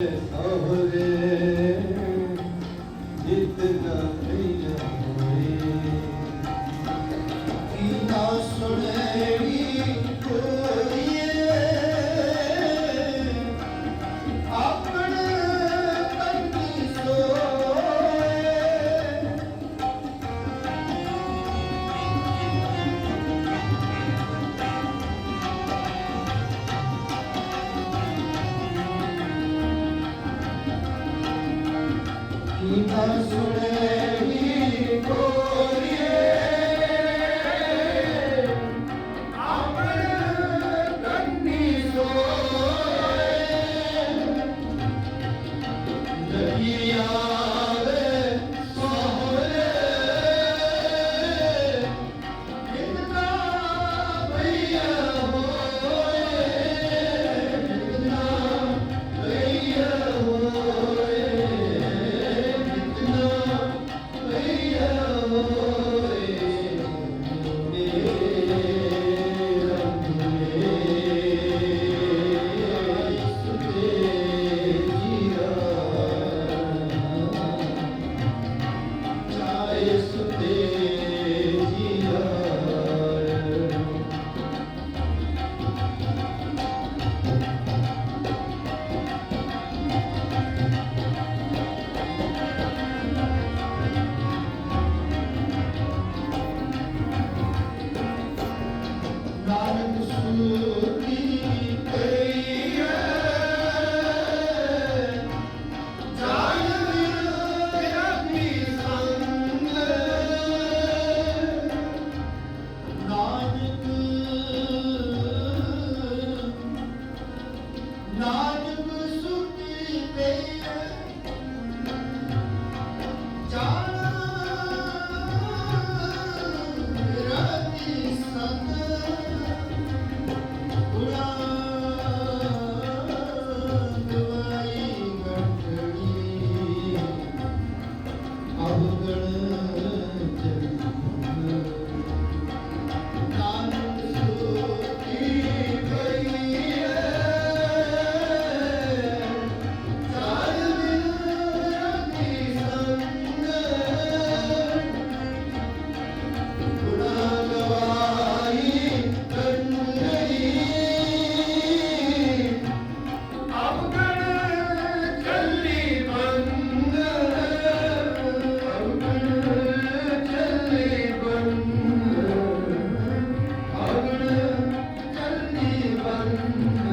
ਅਹਰੇ ਜਿਤ ਗਈਆ ਹੋਏ। ਕੀ ਨਾ ਸੁਣੇਗੀ ਕੀ Senhor.